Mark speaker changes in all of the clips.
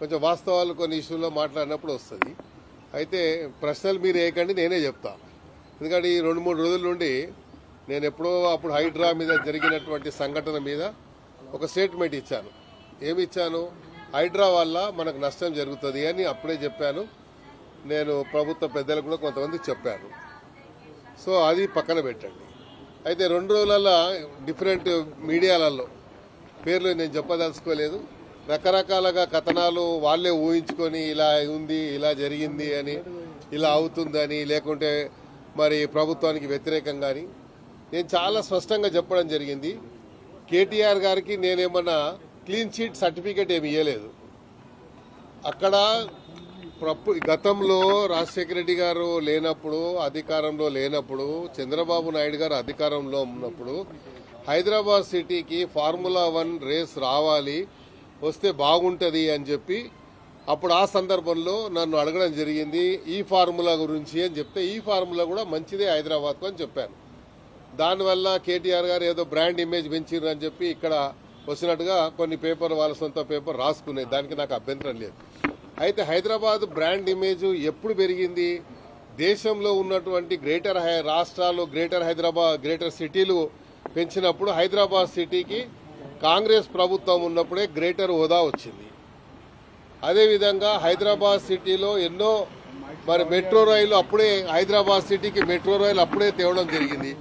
Speaker 1: కొంచెం వాస్తవాలు కొన్ని ఇష్యూలో మాట్లాడినప్పుడు వస్తుంది. అయితే ప్రశ్నలు మీరు వేయకండి నేనే చెప్తా. ఎందుకంటే ఈ రెండు మూడు రోజుల నుండి నేను ఎప్పుడో అప్పుడు హైడ్రా మీద జరిగినటువంటి సంఘటన మీద ఒక స్టేట్మెంట్ ఇచ్చాను. ఏమి ఇచ్చాను హైడ్రా వల్ల మనకు నష్టం జరుగుతుంది అని అప్పుడే చెప్పాను. నేను ప్రభుత్వ పెద్దలకు కూడా కొంతమందికి చెప్పాను. సో అది పక్కన పెట్టండి. అయితే రెండు రోజులలో డిఫరెంట్ మీడియాలలో పేర్లు నేను చెప్పదలుచుకోలేదు. రకరకాలుగా కథనాలు వాళ్ళే ఊహించుకొని ఇలా ఉంది ఇలా జరిగింది అని ఇలా అవుతుందని లేకుంటే మరి ప్రభుత్వానికి వ్యతిరేకంగా అని నేను చాలా స్పష్టంగా చెప్పడం జరిగింది. కేటీఆర్ గారికి నేనేమన్నా క్లీన్ చీట్ సర్టిఫికేట్ ఏమి ఇవ్వలేదు అక్కడ ప్రపు గతంలో రాజశేఖర రెడ్డి గారు లేనప్పుడు అధికారంలో లేనప్పుడు చంద్రబాబు నాయుడు గారు అధికారంలో ఉన్నప్పుడు హైదరాబాద్ సిటీకి ఫార్ములా వన్ రేస్ రావాలి. వస్తే బాగుంటుంది అని చెప్పి అప్పుడు ఆ సందర్భంలో నన్ను అడగడం జరిగింది ఈ ఫార్ములా గురించి అని చెప్తే ఈ ఫార్ములా కూడా మంచిదే హైదరాబాద్కు అని చెప్పాను. దానివల్ల కేటీఆర్ గారు ఏదో బ్రాండ్ ఇమేజ్ పెంచిర్రు అని చెప్పి ఇక్కడ వచ్చినట్టుగా కొన్ని పేపర్ వాళ్ళ సొంత పేపర్ రాసుకునే దానికి నాకు అభ్యంతరం లేదు. అయితే హైదరాబాద్ బ్రాండ్ ఇమేజ్ ఎప్పుడు పెరిగింది? దేశంలో ఉన్నటువంటి గ్రేటర్ హై రాష్ట్రాలు గ్రేటర్ హైదరాబాద్ గ్రేటర్ సిటీలు పెంచినప్పుడు హైదరాబాద్ సిటీకి కాంగ్రెస్ ప్రభుత్వం ఉన్నప్పుడే గ్రేటర్ హోదా వచ్చింది. అదేవిధంగా హైదరాబాద్ సిటీలో ఎన్నో మరి మెట్రో రైలు అప్పుడే హైదరాబాద్ సిటీకి మెట్రో రైలు అప్పుడే తేవడం జరిగింది.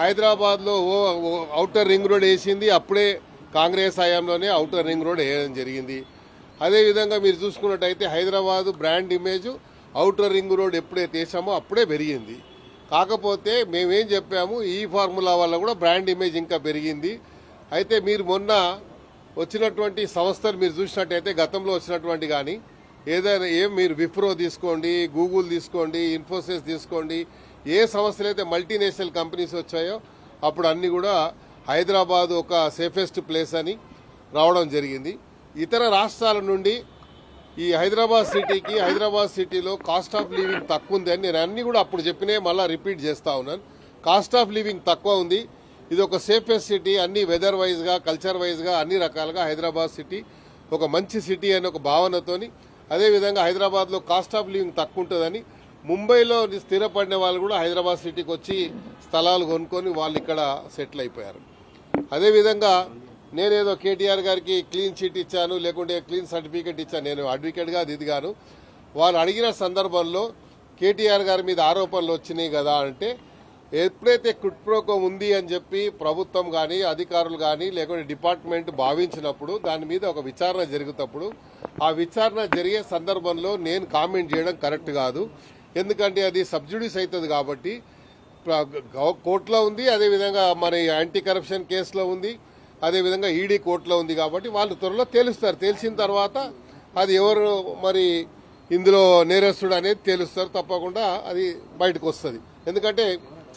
Speaker 1: హైదరాబాద్లో ఓ అవుటర్ ఔటర్ రింగ్ రోడ్ వేసింది అప్పుడే కాంగ్రెస్ హయాంలోనే ఔటర్ రింగ్ రోడ్ వేయడం జరిగింది. అదేవిధంగా మీరు చూసుకున్నట్టయితే Hyderabad brand image outer ring road ఎప్పుడైతే వేసామో అప్పుడే పెరిగింది. కాకపోతే మేమేం చెప్పాము ఈ ఫార్ములా వల్ల కూడా బ్రాండ్ ఇమేజ్ ఇంకా పెరిగింది. అయితే మీరు మొన్న వచ్చినటువంటి సంస్థలు మీరు చూసినట్టయితే గతంలో వచ్చినటువంటి కానీ ఏదైనా ఏం మీరు విప్రో తీసుకోండి గూగుల్ తీసుకోండి ఇన్ఫోసిస్ తీసుకోండి ఏ సంస్థలు అయితే మల్టీనేషనల్ కంపెనీస్ వచ్చాయో అప్పుడు అన్ని కూడా హైదరాబాద్ ఒక సేఫెస్ట్ ప్లేస్ అని రావడం జరిగింది. ఇతర రాష్ట్రాల నుండి ఈ హైదరాబాద్ సిటీకి హైదరాబాద్ సిటీలో కాస్ట్ ఆఫ్ లివింగ్ తక్కువ ఉంది అని నేను అన్నీ కూడా అప్పుడు చెప్పినే మళ్ళీ రిపీట్ చేస్తూ ఉన్నాను. కాస్ట్ ఆఫ్ లివింగ్ తక్కువ ఉంది. ఇది ఒక సేఫెస్ట్ సిటీ అన్ని వెదర్ వైజ్గా కల్చర్ వైజ్గా అన్ని రకాలుగా హైదరాబాద్ సిటీ ఒక మంచి సిటీ అనే ఒక భావనతోని అదేవిధంగా హైదరాబాద్లో కాస్ట్ ఆఫ్ లివింగ్ తక్కువ ఉంటుందని ముంబైలో స్థిరపడిన వాళ్ళు కూడా హైదరాబాద్ సిటీకి వచ్చి స్థలాలు కొనుక్కొని వాళ్ళు ఇక్కడ సెటిల్ అయిపోయారు. అదేవిధంగా నేనేదో కేటీఆర్ గారికి క్లీన్ చీట్ ఇచ్చాను లేకుంటే క్లీన్ సర్టిఫికేట్ ఇచ్చాను నేను అడ్వకేట్గా దిదిగాను వాళ్ళు అడిగిన సందర్భంలో కేటీఆర్ గారి మీద ఆరోపణలు వచ్చినాయి కదా అంటే ఎప్పుడైతే కుట్ప్రోకో ఉంది అని చెప్పి ప్రభుత్వం కానీ అధికారులు కానీ లేకుంటే డిపార్ట్మెంట్ భావించినప్పుడు దాని మీద ఒక విచారణ జరుగుతప్పుడు ఆ విచారణ జరిగే సందర్భంలో నేను కామెంట్ చేయడం కరెక్ట్ కాదు. ఎందుకంటే అది సబ్జుడీస్ అవుతుంది కాబట్టి కోర్టులో ఉంది అదేవిధంగా మరి యాంటీ కరప్షన్ కేసులో ఉంది అదేవిధంగా ఈడీ కోర్టులో ఉంది కాబట్టి వాళ్ళు త్వరలో తేలుస్తారు. తెలిసిన తర్వాత అది ఎవరు మరి ఇందులో నేరస్తుడు అనేది తేలుస్తారు. తప్పకుండా అది బయటకు వస్తుంది. ఎందుకంటే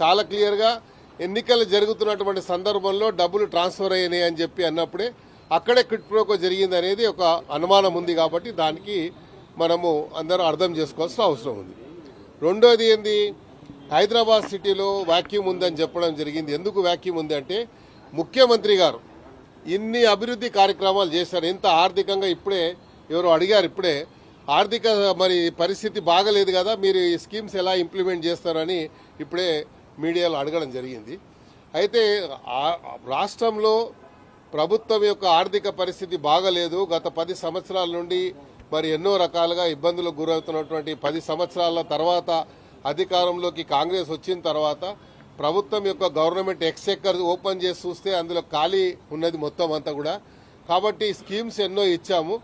Speaker 1: చాలా క్లియర్గా ఎన్నికలు జరుగుతున్నటువంటి సందర్భంలో డబ్బులు ట్రాన్స్ఫర్ అయినాయి అని చెప్పి అన్నప్పుడే అక్కడే క్విట్ ప్రోకో జరిగింది అనేది ఒక అనుమానం ఉంది కాబట్టి దానికి మనము అందరూ అర్థం చేసుకోవాల్సిన అవసరం ఉంది. రెండోది ఏంది? హైదరాబాద్ సిటీలో వాక్యూమ్ ఉందని చెప్పడం జరిగింది. ఎందుకు వ్యాక్యూమ్ ఉంది అంటే ముఖ్యమంత్రి గారు ఇన్ని అభివృద్ధి కార్యక్రమాలు చేశారు. ఎంత ఆర్థికంగా ఇప్పుడే ఎవరో అడిగారు ఇప్పుడే ఆర్థిక మరి పరిస్థితి బాగలేదు కదా మీరు ఈ స్కీమ్స్ ఎలా ఇంప్లిమెంట్ చేస్తారని ఇప్పుడే మీడియాలో అడగడం జరిగింది. అయితే రాష్ట్రంలో ప్రభుత్వం యొక్క ఆర్థిక పరిస్థితి బాగలేదు. గత పది సంవత్సరాల నుండి మరి ఎన్నో రకాలుగా ఇబ్బందులకు గురవుతున్నటువంటి పది సంవత్సరాల తర్వాత అధికారంలోకి కాంగ్రెస్ వచ్చిన తర్వాత ప్రభుత్వం యొక్క గవర్నమెంట్ ఎక్స్చెక్కర్ ఓపెన్ చేసి చూస్తే అందులో ఖాళీ ఉన్నది మొత్తం అంతా కూడా. కాబట్టి స్కీమ్స్ ఎన్నో ఇచ్చాము.